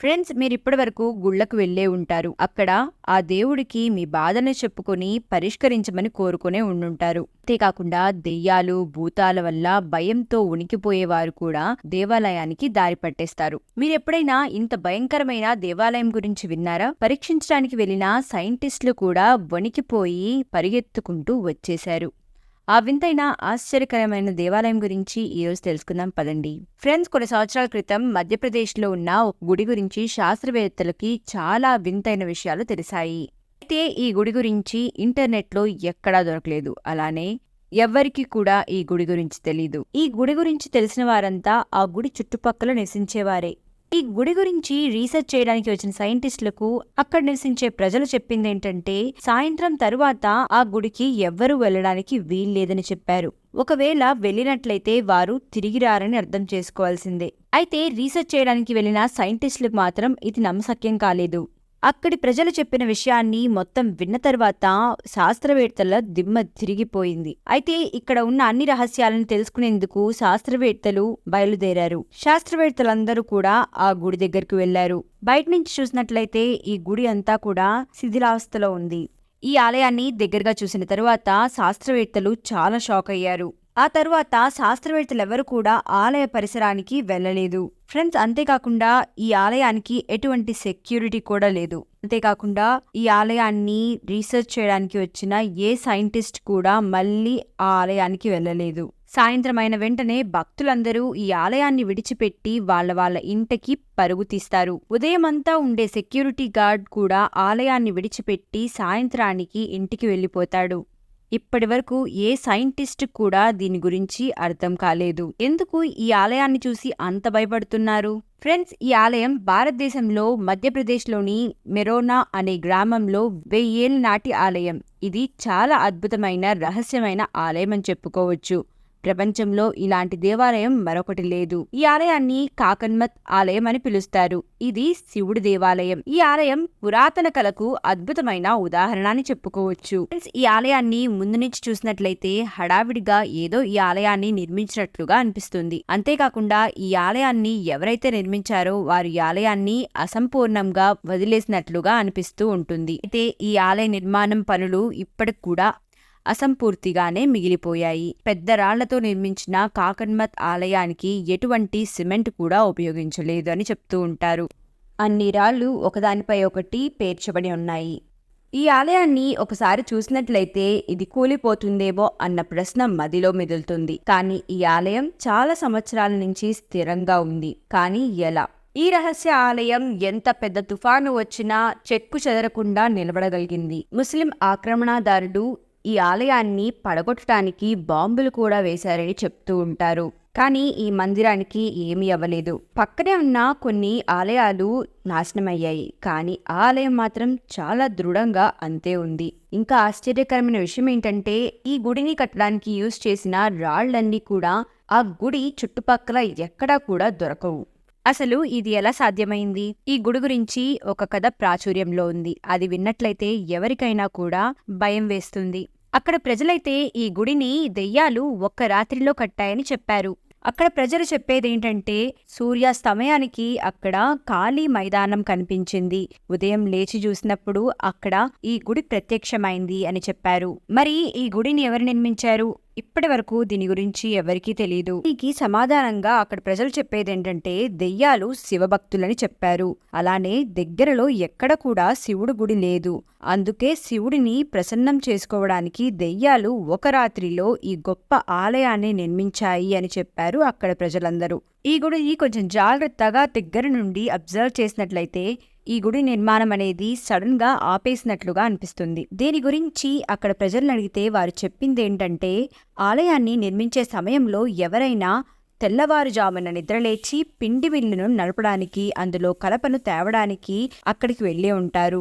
Friends మీరు ఇప్పటి వరకు గుళ్ళకు వెళ్ళే ఉంటారు. అక్కడ ఆ దేవుడికి మీ బాధని చెప్పుకొని పరిష్కరించమని కోరుకునే ఉండుంటారు. అంతేకాకుండా దెయ్యాలు భూతాల వల్ల భయంతో ఉనికిపోయేవారు కూడా దేవాలయానికి దారి పట్టేస్తారు. మీరు ఎప్పుడైనా ఇంత భయంకరమైన దేవాలయం గురించి విన్నారా? పరీక్షించడానికి వెళ్ళిన సైంటిస్టులు కూడా వణికిపోయి పరిగెత్తుకుంటూ వచ్చేశారు. ఆ వింతైన ఆశ్చర్యకరమైన దేవాలయం గురించి ఈరోజు తెలుసుకుందాం. పదండి. ఫ్రెండ్స్ కొన్ని సంవత్సరాల క్రితం మధ్యప్రదేశ్లో ఉన్న ఒక గుడి గురించి శాస్త్రవేత్తలకి చాలా వింతైన విషయాలు తెలిసాయి. అయితే ఈ గుడి గురించి ఇంటర్నెట్లో ఎక్కడా దొరకలేదు. అలానే ఎవ్వరికి కూడా ఈ గుడి గురించి తెలీదు. ఈ గుడి గురించి తెలిసిన వారంతా ఆ గుడి చుట్టుపక్కల నివసించేవారే. ఈ గుడి గురించి రీసెర్చ్ చేయడానికి వచ్చిన సైంటిస్టులకు అక్కడ నివసించే ప్రజలు చెప్పింది ఏంటంటే సాయంత్రం తరువాత ఆ గుడికి ఎవ్వరూ వెళ్ళడానికి వీల్లేదని చెప్పారు. ఒకవేళ వెళ్ళినట్లయితే వారు తిరిగి రారని అర్థం చేసుకోవాల్సిందే. అయితే రీసెర్చ్ చేయడానికి వెళ్ళిన సైంటిస్టులకు మాత్రం ఇది నమ్మశక్యం కాలేదు. అక్కడి ప్రజలు చెప్పిన విషయాన్ని మొత్తం విన్న తర్వాత శాస్త్రవేత్తల దిమ్మ తిరిగిపోయింది. అయితే ఇక్కడ ఉన్న అన్ని రహస్యాలను తెలుసుకునేందుకు శాస్త్రవేత్తలు బయలుదేరారు. శాస్త్రవేత్తలందరూ కూడా ఆ గుడి దగ్గరికి వెళ్ళారు బయట నుంచి చూసినట్లయితే ఈ గుడి అంతా కూడా శిథిలావస్థలో ఉంది. ఈ ఆలయాన్ని దగ్గరగా చూసిన తరువాత శాస్త్రవేత్తలు చాలా షాక్ అయ్యారు. ఆ తర్వాత శాస్త్రవేత్తలెవరూ కూడా ఆలయ పరిసరానికి వెళ్ళలేదు. ఫ్రెండ్స్ అంతేకాకుండా ఈ ఆలయానికి ఎటువంటి సెక్యూరిటీ కూడా లేదు. అంతేకాకుండా ఈ ఆలయాన్ని రీసెర్చ్ చేయడానికి వచ్చిన ఏ సైంటిస్ట్ కూడా మళ్ళీ ఆ ఆలయానికి వెళ్ళలేదు. సాయంత్రం అయిన వెంటనే భక్తులందరూ ఈ ఆలయాన్ని విడిచిపెట్టి వాళ్ళ వాళ్ళ ఇంటికి పరుగు తీస్తారు. ఉదయమంతా ఉండే సెక్యూరిటీ గార్డ్ కూడా ఆలయాన్ని విడిచిపెట్టి సాయంత్రానికి ఇంటికి వెళ్ళిపోతాడు. ఇప్పటి వరకు ఏ సైంటిస్ట్ కూడా దీని గురించి అర్థం కాలేదు. ఎందుకు ఈ ఆలయాన్ని చూసి అంత భయపడుతున్నారు? ఫ్రెండ్స్ ఈ ఆలయం భారతదేశంలో మధ్యప్రదేశ్లోని మెరోనా అనే గ్రామంలో వెయ్యేళ్ళ నాటి ఆలయం. ఇది చాలా అద్భుతమైన రహస్యమైన ఆలయం అని చెప్పుకోవచ్చు. ప్రపంచంలో ఇలాంటి దేవాలయం మరొకటి లేదు. ఈ ఆలయాన్ని కాకన్మత్ ఆలయం అని పిలుస్తారు. ఇది శివుడి దేవాలయం. ఈ ఆలయం పురాతన కళకు అద్భుతమైన ఉదాహరణ అని చెప్పుకోవచ్చు ఈ ఆలయాన్ని ముందు నుంచి చూసినట్లయితే హడావిడిగా ఏదో ఈ ఆలయాన్ని నిర్మించినట్లుగా అనిపిస్తుంది. అంతేకాకుండా ఈ ఆలయాన్ని ఎవరైతే నిర్మించారో వారు ఈ ఆలయాన్ని అసంపూర్ణంగా వదిలేసినట్లుగా అనిపిస్తూ ఉంటుంది. అయితే ఈ ఆలయ నిర్మాణం పనులు ఇప్పటికి కూడా అసంపూర్తిగానే మిగిలిపోయాయి. పెద్ద రాళ్ళతో నిర్మించిన కాకన్మత్ ఆలయానికి ఎటువంటి సిమెంట్ కూడా ఉపయోగించలేదు అని చెప్తూ ఉంటారు. అన్ని రాళ్ళు ఒకదానిపై ఒకటి పేర్చబడి ఉన్నాయి. ఈ ఆలయాన్ని ఒకసారి చూసినట్లయితే ఇది కూలిపోతుందేమో అన్న ప్రశ్న మదిలో మెదులుతుంది. కానీ ఈ ఆలయం చాలా సంవత్సరాల నుంచి స్థిరంగా ఉంది. కానీ ఎలా? ఈ రహస్య ఆలయం ఎంత పెద్ద తుఫాను వచ్చినా చెక్కు చెదరకుండా నిలబడగలిగింది. ముస్లిం ఆక్రమణదారుడు ఈ ఆలయాన్ని పడగొట్టడానికి బాంబులు కూడా వేశారని చెప్తూ ఉంటారు. కానీ ఈ మందిరానికి ఏమీ అవ్వలేదు. పక్కనే ఉన్న కొన్ని ఆలయాలు నాశనమయ్యాయి. కానీ ఆ ఆలయం మాత్రం చాలా దృఢంగా అంతే ఉంది. ఇంకా ఆశ్చర్యకరమైన విషయం ఏంటంటే ఈ గుడిని కట్టడానికి యూజ్ చేసిన రాళ్ళన్నీ కూడా ఆ గుడి చుట్టుపక్కల ఎక్కడా కూడా దొరకవు. అసలు ఇది ఎలా సాధ్యమైంది? ఈ గుడి గురించి ఒక కథ ప్రాచుర్యంలో ఉంది. అది విన్నట్లయితే ఎవరికైనా కూడా భయం వేస్తుంది. అక్కడ ప్రజలైతే ఈ గుడిని దెయ్యాలు ఒక్క రాత్రిలో కట్టాయని చెప్పారు. అక్కడ ప్రజలు చెప్పేదేంటంటే సూర్యాస్తమయానికి అక్కడ ఖాళీ మైదానం కనిపించింది. ఉదయం లేచి చూసినప్పుడు అక్కడ ఈ గుడి ప్రత్యక్షమైంది అని చెప్పారు. మరి ఈ గుడిని ఎవరు నిర్మించారు? ఇప్పటి వరకు దీని గురించి ఎవరికీ తెలియదు దీనికి సమాధానంగా అక్కడ ప్రజలు చెప్పేది ఏంటంటే దెయ్యాలు శివభక్తులని చెప్పారు. అలానే దగ్గరలో ఎక్కడ కూడా శివుడు గుడి లేదు. అందుకే శివుడిని ప్రసన్నం చేసుకోవడానికి దెయ్యాలు ఒక రాత్రిలో ఈ గొప్ప ఆలయాన్ని నిర్మించాయి అని చెప్పారు అక్కడ ప్రజలందరూ. ఈ గుడిని కొంచెం జాగ్రత్తగా దగ్గర నుండి అబ్జర్వ్ చేసినట్లయితే ఈ గుడి నిర్మాణం అనేది సడన్గా ఆపేసినట్లుగా అనిపిస్తుంది. దీని గురించి అక్కడ ప్రజలను అడిగితే వారు చెప్పింది ఏంటంటే ఆలయాన్ని నిర్మించే సమయంలో ఎవరైనా తెల్లవారుజామున నిద్రలేచి పిండి మిల్లును నడపడానికి అందులో కలపను తేవడానికి అక్కడికి వెళ్ళే ఉంటారు.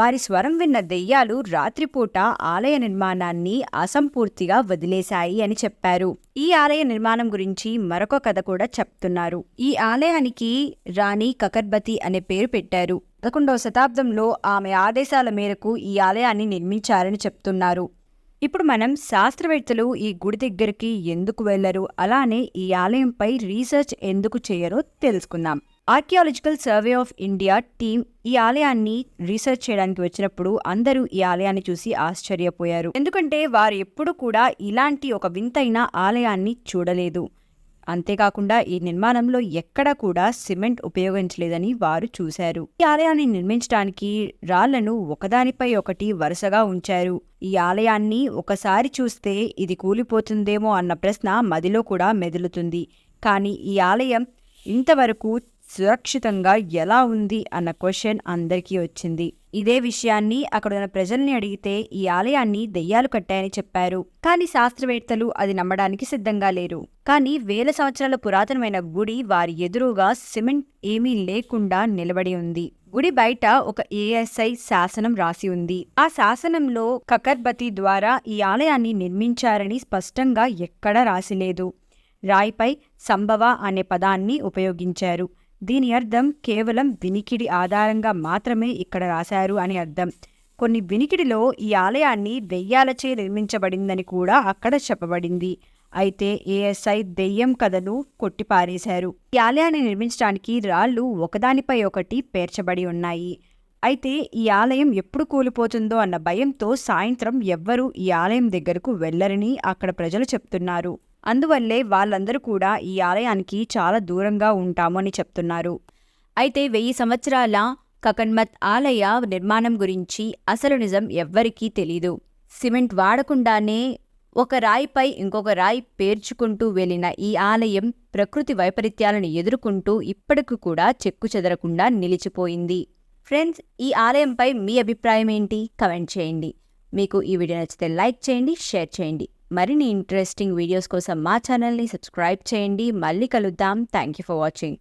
వారి స్వరం విన్న దెయ్యాలు రాత్రిపూట ఆలయ నిర్మాణాన్ని అసంపూర్తిగా వదిలేశాయి అని చెప్పారు. ఈ ఆలయ నిర్మాణం గురించి మరొక కథ కూడా చెప్తున్నారు. ఈ ఆలయానికి రాణి కకర్బతి అనే పేరు పెట్టారు. పదకొండవ శతాబ్దంలో ఆమె ఆదేశాల మేరకు ఈ ఆలయాన్ని నిర్మించారని చెప్తున్నారు. ఇప్పుడు మనం శాస్త్రవేత్తలు ఈ గుడి దగ్గరికి ఎందుకు వెళ్ళరు అలానే ఈ ఆలయంపై రీసెర్చ్ ఎందుకు చేయరో తెలుసుకుందాం. Archaeological survey of India team ఈ ఆలయాన్ని రీసెర్చ్ చేయడానికి వచ్చినప్పుడు అందరూ ఈ ఆలయాన్ని చూసి ఆశ్చర్యపోయారు. ఎందుకంటే వారు ఎప్పుడు కూడా ఇలాంటి ఒక వింతైన ఆలయాన్ని చూడలేదు. అంతేకాకుండా ఈ నిర్మాణంలో ఎక్కడా కూడా సిమెంట్ ఉపయోగించలేదని వారు చూశారు. ఈ ఆలయాన్ని నిర్మించడానికి రాళ్ళను ఒకదానిపై ఒకటి వరుసగా ఉంచారు. ఈ ఆలయాన్ని ఒకసారి చూస్తే ఇది కూలిపోతుందేమో అన్న ప్రశ్న మదిలో కూడా మెదులుతుంది. కానీ ఈ ఆలయం ఇంతవరకు సురక్షితంగా ఎలా ఉంది అన్న క్వశ్చన్ అందరికీ వచ్చింది. ఇదే విషయాన్ని అక్కడ ఉన్న ప్రజల్ని అడిగితే ఈ ఆలయాన్ని దెయ్యాలు కట్టాయని చెప్పారు. కానీ శాస్త్రవేత్తలు అది నమ్మడానికి సిద్ధంగా లేరు. కానీ వేల సంవత్సరాల పురాతనమైన గుడి వారి ఎదురుగా సిమెంట్ ఏమీ లేకుండా నిలబడి ఉంది. గుడి బయట ఒక ఏఎస్ఐ శాసనం రాసి ఉంది. ఆ శాసనంలో కకర్బతి ద్వారా ఈ ఆలయాన్ని నిర్మించారని స్పష్టంగా ఎక్కడా రాసిలేదు రాయిపై సంభవ అనే పదాన్ని ఉపయోగించారు. దీని అర్థం కేవలం వినికిడి ఆధారంగా మాత్రమే ఇక్కడ రాశారు అని అర్థం. కొన్ని వినికిడిలో ఈ ఆలయాన్ని దెయ్యాలచే నిర్మించబడిందని కూడా అక్కడ చెప్పబడింది. అయితే ఏఎస్ఐ దెయ్యం కథను కొట్టిపారేశారు. ఈ ఆలయాన్ని నిర్మించడానికి రాళ్ళు ఒకదానిపై ఒకటి పేర్చబడి ఉన్నాయి. అయితే ఈ ఆలయం ఎప్పుడు కూలిపోతుందో అన్న భయంతో సాయంత్రం ఎవ్వరూ ఈ ఆలయం దగ్గరకు వెళ్ళరని అక్కడ ప్రజలు చెప్తున్నారు. అందువల్లే వాళ్ళందరూ కూడా ఈ ఆలయానికి చాలా దూరంగా ఉంటాము అని చెప్తున్నారు. అయితే వెయ్యి సంవత్సరాల కకన్మత్ ఆలయ నిర్మాణం గురించి అసలు నిజం ఎవ్వరికీ తెలీదు. సిమెంట్ వాడకుండానే ఒక రాయిపై ఇంకొక రాయి పేర్చుకుంటూ వెళ్ళిన ఈ ఆలయం ప్రకృతి వైపరీత్యాలను ఎదుర్కొంటూ ఇప్పటికి కూడా చెక్కు చెదరకుండా నిలిచిపోయింది. ఫ్రెండ్స్ ఈ ఆలయంపై మీ అభిప్రాయం ఏంటి? కమెంట్ చేయండి. మీకు ఈ వీడియో నచ్చితే లైక్ చేయండి షేర్ చేయండి. మరిన్ని ఇంట్రెస్టింగ్ వీడియోస్ కోసం మా ఛానల్ని సబ్స్క్రైబ్ చేయండి. మళ్ళీ కలుద్దాం. Thank you for watching